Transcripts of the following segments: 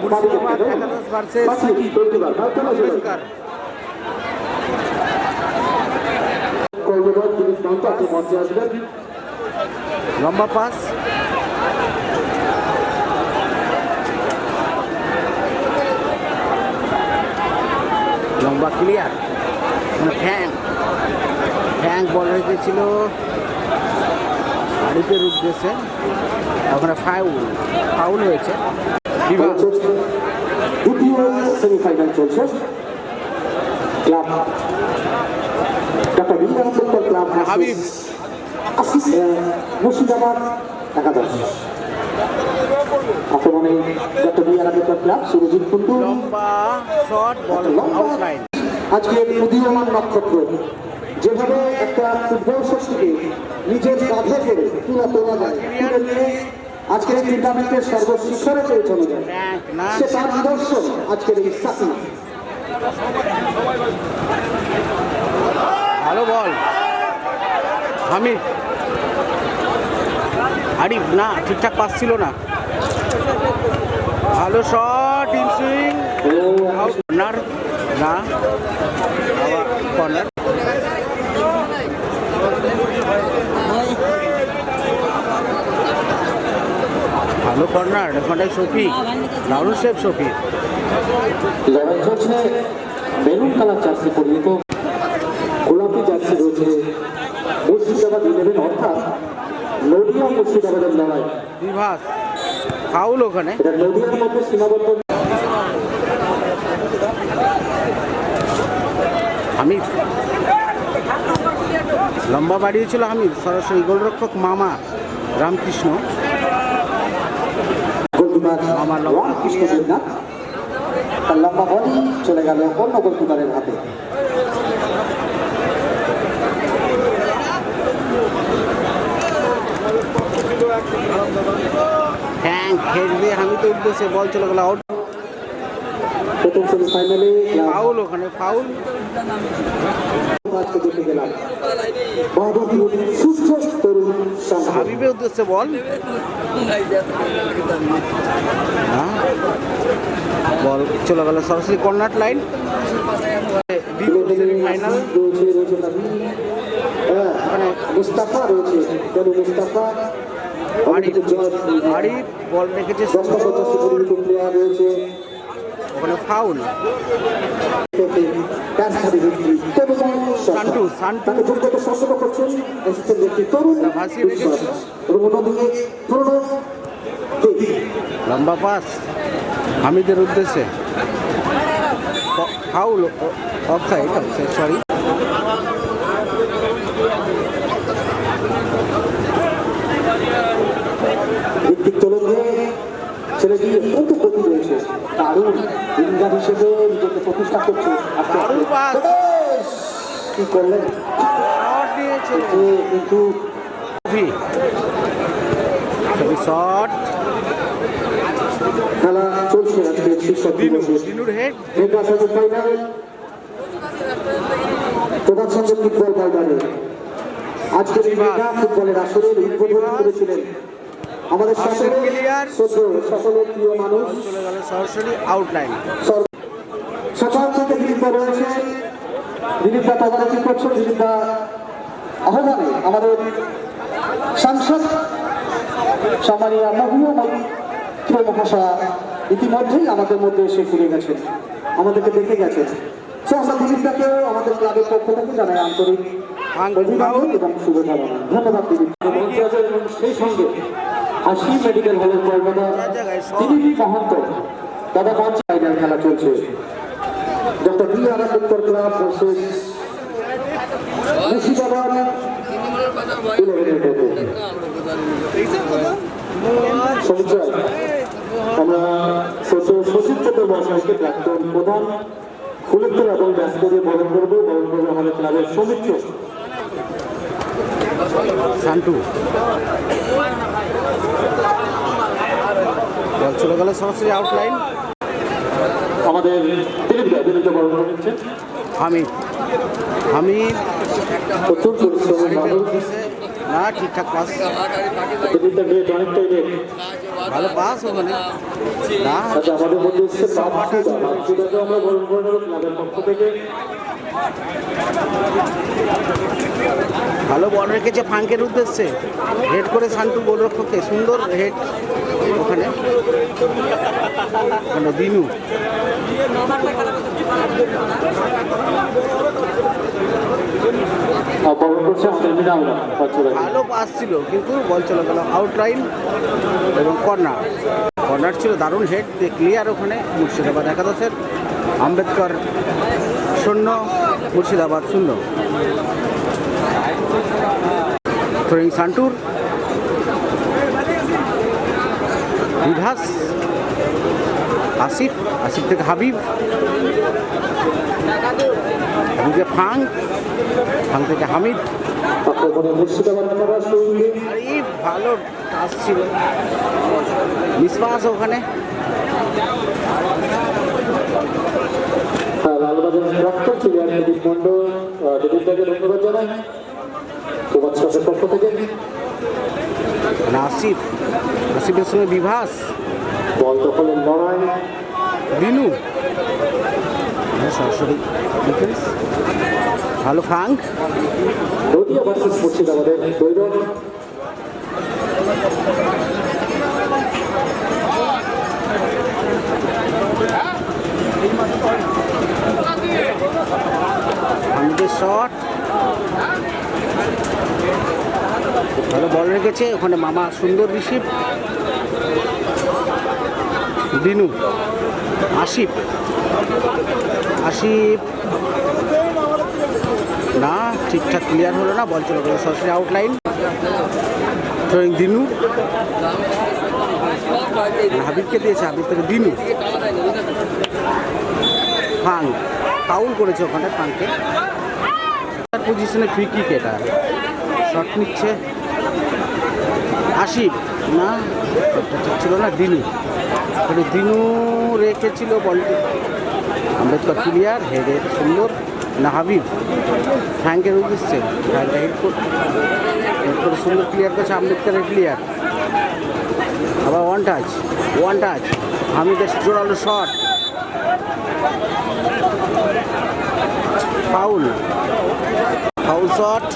মুর্শিদাবাদ একাদশ ভার্সেস আম্বেদকর লম্বা পাস। লম্বা ক্লিয়ার ঠ্যাং। ঠ্যাং বল রেখেছিল। আরিফের উদ্দেশ্যে ওখানে ফাউল ফাউল হয়েছে। দ্বিতীয় সেমিফাইনাল চলছে। Club doctor club Habib. Ashis Murshidabad একাদশ আক্রমণে doctor B Ambedkar club Surajit Kundu লম্বা শট বল আউটলাইন আজকে উদীয়মান নক্ষত্র। যেভাবে একটা ফুটবল শক্তিকে নিজের কাঁধে করে তুলা তোলা যায় তুলে নিয়ে আজকের এই টুর্নামেন্টের সর্বশিখরে পৌঁছানো যায়। না সে তার নিদর্শন আজকের এই সাকি ভালো বল। আমি আরিফ না ঠিকঠাক পাস ছিল না। ভালো শট ইন সুইং কর্নার না কর্নার এখানটায় শফি দারুণ সেফ শফি লড়াই চলছে মেরুন কালার জার্সি পরিহিত। গোলাপি জার্সি রয়েছে। মুর্শিদাবাদ ইলেভেন অর্থাৎ নদিয়া মুর্শিদাবাদের লড়াই। বিভাস ফাউল ওখানে। এটা নদিয়ার মধ্যে সীমাবদ্ধ। হামিদ। লম্বা বাড়িয়েছিল হামিদ সরাসরি গোলরক্ষক মামা রামকৃষ্ণ। আমার লম্বা রামকৃষ্ণ দেবনাথ তার লম্বা বলই চলে গেল অন্য গোলকিপারের হাতে। উদ্দেশ্যে বল চলে গেল আউট প্রথম সেমিফাইনালে ফাউল ওখানে ফাউল আজকে দেখে গেলাম। বাহাদুর সুস্থ তরুণ হাবিবের উদ্দেশ্যে বল। বল চলে গেল সরাসরি কর্নার লাইন। ফাইনাল হ্যাঁ মানে মুস্তাফা রয়েছে। কেন মুস্তাফা? আরিফ আরিফ বল রেখেছে প্লেয়ার রয়েছে। ওখানে ফাউল ক্যাচ হাতে ভিত্তি তরুণ সান্টু সান্টু। যোগ্যতা সম্পন্ন করছেন এসেছেন ব্যক্তি তরুণ। ভাসিয়ে রেখেছে। এবং অন্যদিকে প্রণব লম্বা পাস। হামিদের উদ্দেশ্যে। ফাউল অফসাইড অফসাইড সরি ছেলেটি অত্যন্ত গতি রয়েছে। দারুণ হিসেবে নিজেকে প্রতিষ্ঠা করছে। দারুণ পাস। কি করলেন? কিন্তু শট খেলা চলছে আজকে শীর্ষক দিনু দিবসে। দিনুর হেড মেগা সেমিফাইনাল প্রধান সঙ্গে ফুটবল ময়দানে আজকের মেগা ফুটবলের আসরের উদ্বোধন করেছিলেন। আমাদের সকলের প্রিয় মানুষ। সরাসরি আউটলাইন সকাল থেকে রয়েছে। দিলীপদা তদারকি করছেন? দিলীপদা আহ্বানে আমাদের সাংসদ সামারিয়া মহুয়া মৈত্র মহাশয়া ইতিমধ্যেই আমাদের মধ্যে এসে ফিরে গেছেন। আমাদেরকে দেখে গেছেন। সো আমরা দিলীপদাকেও আমাদের ক্লাবের পক্ষ থেকে জানাই আন্তরিক অভিনন্দন এবং শুভকামনা ধন্যবাদ সেই সঙ্গে হাসি মেডিকেল হলের কর্মদা দিলীপ মহন্ত, দাদা ফাইনাল খেলা চলছে। Doctor B R Ambedkar club versus Murshidabad আমরা সচিব চন্দ্র মহাশয়কে প্রাক্তন প্রধান ফুলের এবং ব্যস্তকে বরণ করব। বরণ করব আমাদের ক্লাবের সমিত্র। সান্টু চলে গেল সরাসরি আউটলাইন আমাদের প্রচুর পরিশ্রমের মানুষ। না ঠিকঠাক পাস ভালো পাস ওখানে। না আচ্ছা আমাদের মধ্যে এসছে আমরা বরণ করে নেব ক্লাবের পক্ষ থেকে। ভালো বল রেখেছে ফাঙ্কের উদ্দেশ্যে। হেড করে শান্তু গোলরক্ষককে সুন্দর হেড ওখানে। ওখানে দিনু ভালো পাস ছিল, কিন্তু বল চলে গেল আউটলাইন এবং কর্নার কর্নার ছিল দারুণ হেড ক্লিয়ার ওখানে মুর্শিদাবাদ একাদশের। আম্বেদকর শূন্য, মুর্শিদাবাদ শূন্য। সান্টুর বিভাস আসিফ আসিফ থেকে হাবিব হাবিবকে ফাং ফাং থেকে হামিদ। ভালো টাচ ছিল। মিসপাস ওখানে। লালবাজার রক্ত প্লেয়ার প্রদীপ মণ্ডল দিলীপদাকে ধন্যবাদ জানাই। চাষের পক্ষ থেকে। আসিফ। আসিফের সঙ্গে বিভাস। বল দখলের লড়াই দিনু সরাসরি ডিফেন্স ভালো ফাঙ্ক। ভার্সেস মুর্শিদাবাদের হামিদের শট ভালো বল রেখেছে। ওখানে মামা সুন্দর রিসিভ। দিনু আসিফ। আসিফ। না, ঠিকঠাক ক্লিয়ার হলো না, বল চলে গেল। সরাসরি আউটলাইন দিনু। হাবিবকে দিয়েছে, হাবিব থেকে দিনু। ফাং ফাউল করেছে ওখানে ফাংকে। পজিশনে ফ্রি কিক এটা। শট নিচ্ছে। আশিফ না ছিল না, দিনু। কিন্তু দিনু রেখেছিল বলটি আম্বেদকর ক্লিয়ার হেডে সুন্দর, না হাবিব? ফ্র্যাঙ্কের উদ্দেশ্যে ফ্র্যাঙ্কটা হেড করে হেড করে সুন্দর ক্লিয়ার করেছে আম্বেদকরের ক্লিয়ার আবার ওয়ান টাচ ওয়ান টাচ হামিদের জোরালো shot foul foul shot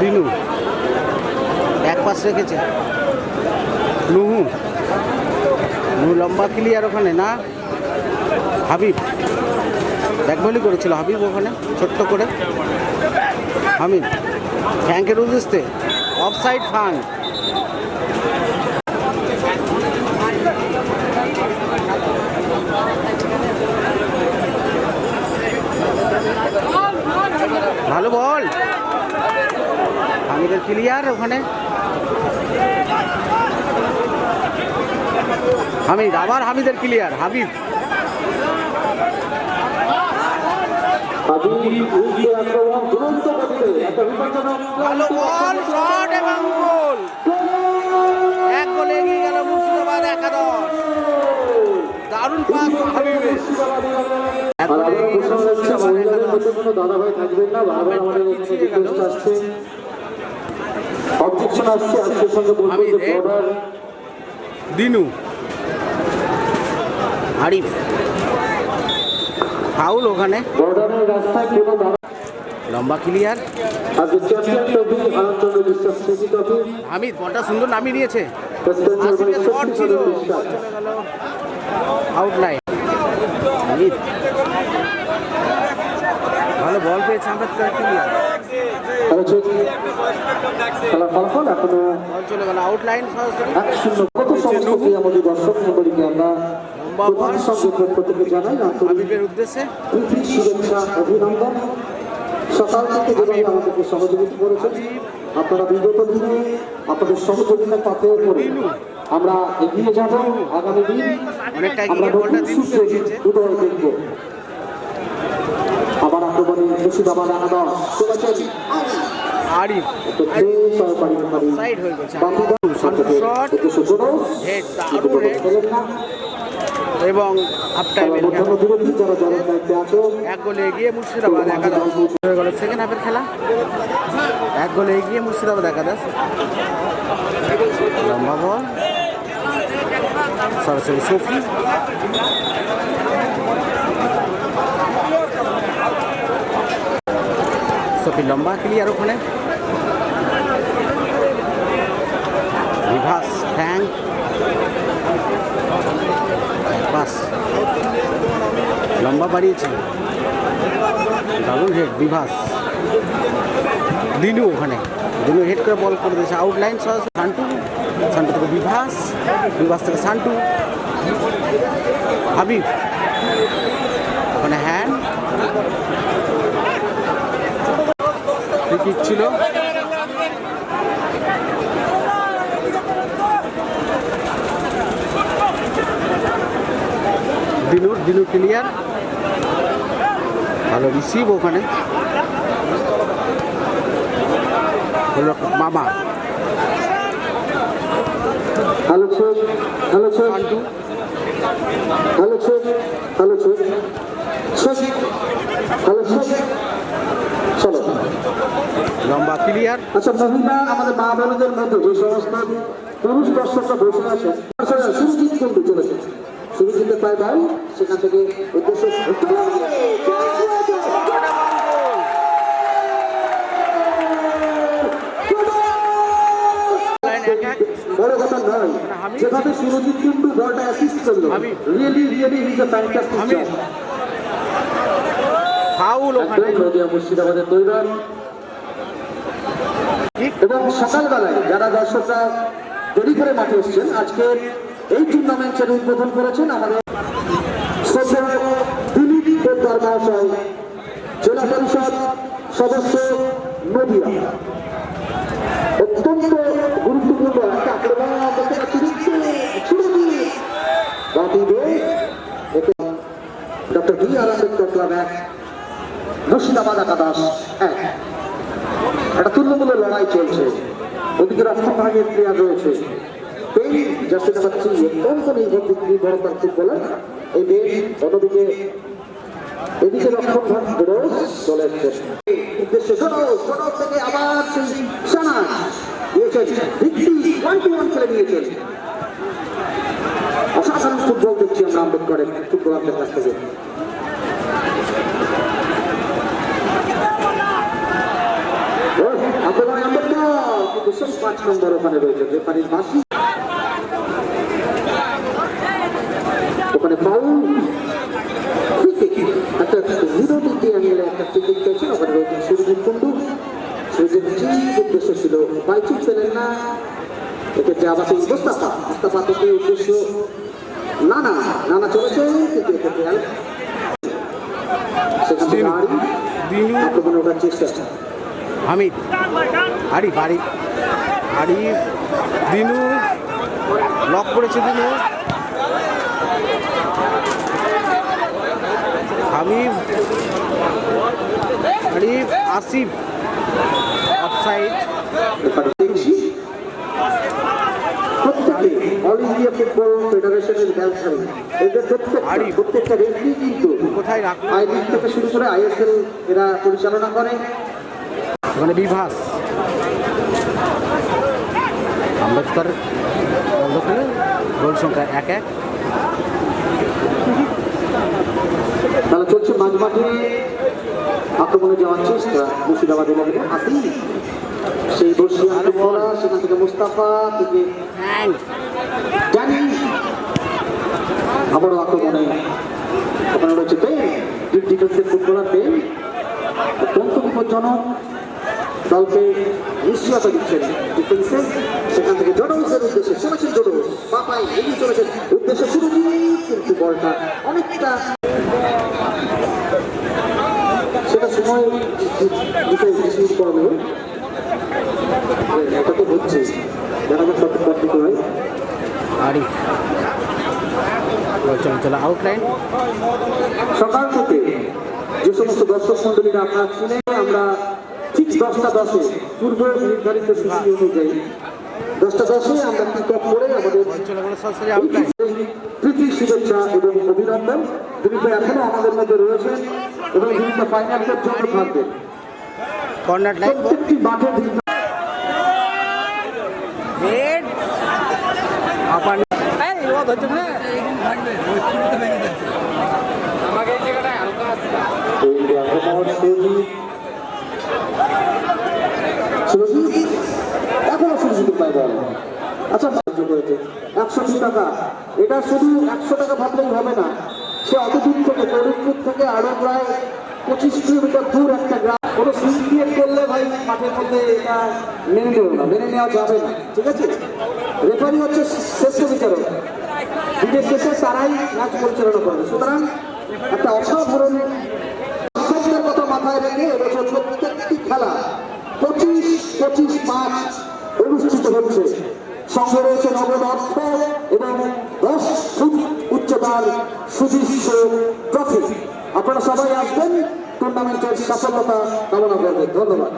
Binu. এক পাশ রেখেছে। নুহু নুহু লম্বা ক্লিয়ার ওখানে না? হাবিব। ব্যাক ভলি করেছিল হাবিব ওখানে ছোট্ট করে। হামিদ। ফ্যাঙ্কের উদ্দেশ্যে অফ সাইড ফান ভালো বল। হামিদের ক্লিয়ার ওখানে। হামিদ আবার হামিদের ক্লিয়ার হাবিব। ভালো বল শট এবং গোল। এক গোলে এগিয়ে গেল মুর্শিদাবাদ একাদশ। দারুণ পাস হাবিবের কোনো দাদাভাই থাকবেন না বারবার আমাদের এখানে রিকোয়েস্ট আসছে অবজেকশন আসছে আজকের সঙ্গে বলব আমি দিনু। আরিফ। ফাউল ওখানে। লম্বা ক্লিয়ার। হামিদ বলটা সুন্দর নামিয়ে নিয়েছে। আউটলাইন হামিদ। ভালো বল পেয়েছে আম্বেদকর ক্লিয়ার। খেলার ফলাফল এখনও আউটলাইন এক শূন্য। কত সমস্ত আমাদের দর্শক মন্ডলীকে আমরা প্রধান জানাই আন্তরিক উদ্দেশ্যে। প্রীতি শুভেচ্ছা অভিনন্দন। সকাল থেকে যেভাবে আমাদেরকে সহযোগিতা করেছেন আপনারা বিগত দিনে আপনাদের সহযোগিতা পাতে করে আমরা এগিয়ে যাব আগামী দিন। আমরা নতুন সূত্রে উদয় দেখব। আবার আক্রমণে মুর্শিদাবাদ একাদশ চলেছেন আরিফ। একটা বেশ সহকারী প্রভারী সাইড হয়ে গেছে। শট হেড দারুণ হেড খেলেন না। এবং হাফ এক গোলে এগিয়ে মুর্শিদাবাদ একাদশ। হয়ে গেল সেকেন্ড হাফের খেলা। এক গোলে এগিয়ে মুর্শিদাবাদ একাদশ। লম্বা বল। সরাসরি সফি সফি লম্বা ক্লিয়ার ওখানে। বিভাস ফ্যাং পাস। লম্বা বাড়িয়েছে। দারুণ হেড বিভাস দিনু ওখানে। দিনু হেড করে বল করে দিয়েছে। আউটলাইন সান্টু সান্টু থেকে বিভাস বিভাস থেকে সান্টু হাবিব। ওখানে হ্যান্ড কিক ছিল। দিনুর দিনু ক্লিয়ার। ভালো রিসিভ ওখানে। মামা। হ্যালো ছোট হ্যালো সান্টু হ্যালো ছোট হ্যালো ছোট চলো। লম্বা ক্লিয়ার আচ্ছা মহিলা আমাদের মা বোনদের মধ্যে যে সমস্ত পুরুষ দর্শকরা বসে আছে সুরজিৎ কিন্তু চলেছে সুরজিতের পায় বল সেখান থেকে উদ্দেশ্য বড় কথা নয় যেভাবে সুরজিৎ কিন্তু বলটা অ্যাসিস্ট করল really really is a fantastic Hamid ওখানে। এবং সকালবেলায় যারা দর্শকরা দেরি করে মাঠে এসছেন, আজকে এই টুর্নামেন্টের উদ্বোধন করেছেন আমাদের দিলীপ মহাশয় জেলা পরিষদ সদস্য নদিয়া। অত্যন্ত গুরুত্বপূর্ণ একটা আক্রমণ doctor B R Ambedkar club এক। মুর্শিদাবাদ একাদশ এক। একটা তুল্যমূল্য লড়াই চলছে। ওদিকে রক্ষণভাগের ক্রিয়া রয়েছে। ফুটবলার এই বেশ অন্যদিকে এদিকে রক্ষণভাগ বেরোস চলে এসছে থেকে আবার সেই সানাজ দিয়েছেন। ভিত্তি ওয়ান অসাধারণ ফুটবল দেখছি আমরা আম্বেদকরের ফুটবলারদের কাছ থেকে আক্রমণে আম্বেদকর কিন্তু পাঁচ নম্বর ওখানে রয়েছে রেফারির বাসি। ওখানে পাউল একটা জিরো ডিগ্রি অ্যাঙ্গেলে একটা টিকিট চলছে ওখানে রয়েছে সুরজিৎ কুন্ডু সুরজিৎ ঠিক উদ্দেশ্য ছিল? বাইচুক পেলেন না। এক্ষেত্রে আবার সেই মুস্তাফা মুস্তাফা থেকে উদ্দেশ্য না না না না চলেছে কিন্তু এক্ষেত্রে সেখান থেকে আক্রমণে ওঠার চেষ্টা। হামিদ আরিফ আরিফ। আরিফ দিনু লক করেছে দিনু। হাবিব আরিফ আসিফ অফসাইড এবারে দেখছি প্রত্যেকে অল ইন্ডিয়া ফুটবল ফেডারেশনের ব্যবসায়ী এদের প্রত্যেকটা রেফারি কিন্তু কোথায় আই লিগ থেকে শুরু করে আইএসএল এরা পরিচালনা করে। মানে বিভাস। আম্বেদকর করে গোল সংখ্যা এক এক। তাহলে চলছে মাঝমাঠে আক্রমণে যাওয়ার চেষ্টা মুর্শিদাবাদ এলাকায় আসি। সেই বর্ষিয়ান ফুটবলার সেখান থেকে মুস্তাফা থেকে জানি। আবারও আক্রমণে। ওখানে রয়েছে ডিপ ডিফেন্সের ফুটবলার বেল। অত্যন্ত বিপজ্জনক। দলকে নিশ্চয়তা দিচ্ছেন ডিফেন্সে সেখান থেকে জোডোসের উদ্দেশ্যে চলেছেন জোডোস পাপাই এগিয়ে চলেছেন। উদ্দেশ্যে শুরু কিন্তু বলটা অনেকটা সেটা সময় করানো এটা তো হচ্ছে। দেখা যাক কত কত হয়। আরিফ। চলো চলো আউটলাইন সকাল থেকে যে সমস্ত দর্শক মন্ডলীরা আপনারা শুনে আমরা দশটা দশে পূর্ব নির্ধারিত সূচি অনুযায়ী দশটা দশে আমরা পিক আপ করে আমাদের প্রীতি শুভেচ্ছা এবং অভিনন্দন দিলীপ ভাই এখনও আমাদের মধ্যে রয়েছেন এবং দিলীপ ভাই ফাইনালের জন্য লাইন প্রত্যেকটি মাঠে দিলীপ আপার এই ও ধরছে না ইন্ডিয়া মোহাম্মদ সুরজিৎ সুরজিৎ এখনও সুরজিৎ পাই বল আচ্ছা সাহায্য করেছে। একশো টাকা। এটা শুধু একশো টাকা ভাবলেই হবে না। সে অত দূর থেকে করিমপুর থেকে আরও প্রায় পঁচিশ কিলোমিটার দূর একটা গ্রাম। কোনো সিন ক্রিয়েট করলে ভাই মাঠের মধ্যে এটা মেনে নেব না, মেনে নেওয়া যাবে না। ঠিক আছে? রেফারি হচ্ছে শ্রেষ্ঠ বিচারক। বিদেশ শেষে তারাই ম্যাচ পরিচালনা করবে সুতরাং একটা অসাধারণ সঙ্গে রয়েছে নগদ এবং দশ ফুট উচ্চতার সুদৃশ্য ট্রফি আপনারা সবাই আসবেন টুর্নামেন্টের সফলতা কামনা করবেন। ধন্যবাদ।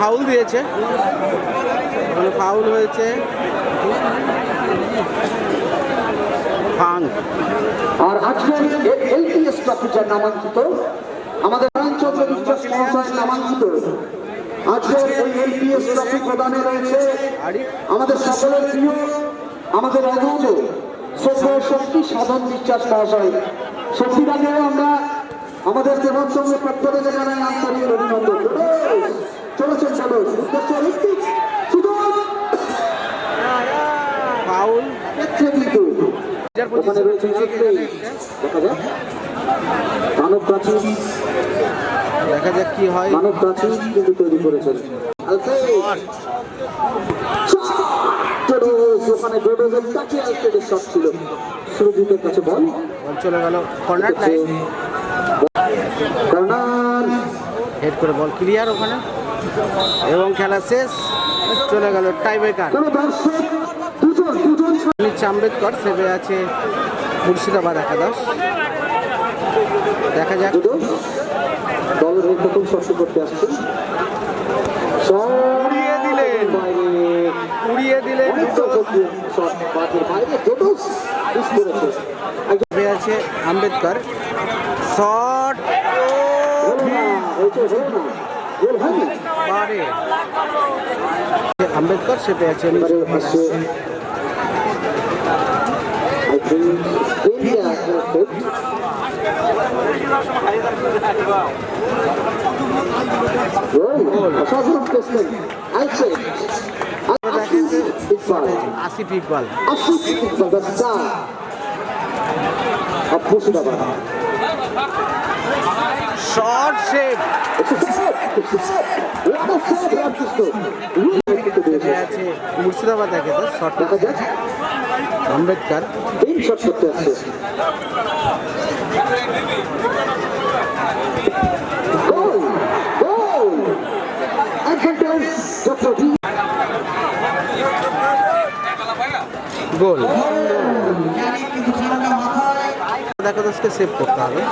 ফাউল দিয়েছে। ফাউল হয়েছে। ফাং আর আজকের এলপিএস ট্রফি যার নামাঙ্কিত আমাদের রামচন্দ্র মহাশয়ের নামাঙ্কিত আজকের এই এলপিএস ট্রফি প্রদানে রয়েছে আমাদের সকলের প্রিয় আমাদের অনন্ত শ্রদ্ধেয় শক্তি সাধন বিশ্বাস মহাশয় শক্তিটাকেও আমরা আমাদের দেবন সঙ্গে প্রত্যেকে জানাই আন্তরিক অভিনন্দন। চলেছেন চলো সুযোগ ফাউল। কিন্তু। ওখানে রয়েছে দেখা মানব প্রাচীন দেখা যাক কি হয়। মানব প্রাচীন কিন্তু তৈরি করেছেন আলফ্রেড। ডোডোজ, ওখানে ডোডোজের কাছে আলফ্রেডের শট ছিল সুরজিতের কাছে বল। বল চলে গেল কর্নার কর্নার। হেড করে বল ক্লিয়ার ওখানে। এবং খেলা শেষ চলে গেল টাইব্রেকার কোন দর্শক দুজন দুজন নিচ্ছে আম্বেদকর সেবে আছে মুর্শিদাবাদ একাদশ। দেখা যাক। প্রথম শট করতে আসছেন উড়িয়ে দিলেন। দিলেন আছে Ambedkar. Ambedkar I think India. Murshidabad দেখে তো শর্ট আম্বেদকর গোল। একাদশকে সেভ করতে হবে।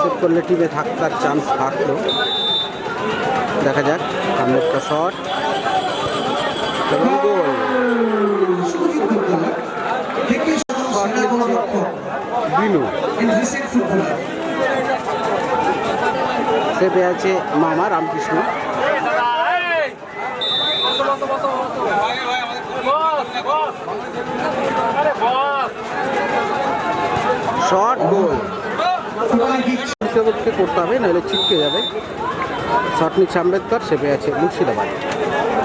সেভ করলে টিমে থাকার চান্স থাকল। দেখা যাক আম্বেদকর শট এবং গোল। সেভে আছে মামা রামকৃষ্ণ। শর্ট গোল। হিসেবে করতে হবে নাহলে ছিটকে যাবে শর্ট নিচ্ছে আম্বেদকর, সেবে আছে মুর্শিদাবাদ।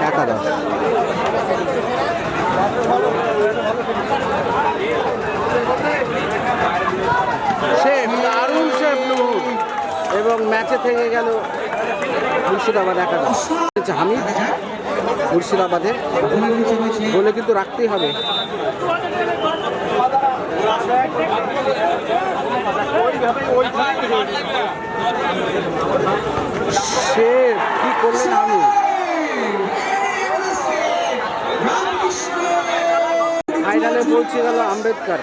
একাদশ। এবং ম্যাচে থেকে গেল মুর্শিদাবাদ একাদশ। হামিদ। মুর্শিদাবাদের। বলে কিন্তু রাখতেই হবে। সে কি করলেন আমি? ফাইনালে পৌঁছে গেল আম্বেদকর।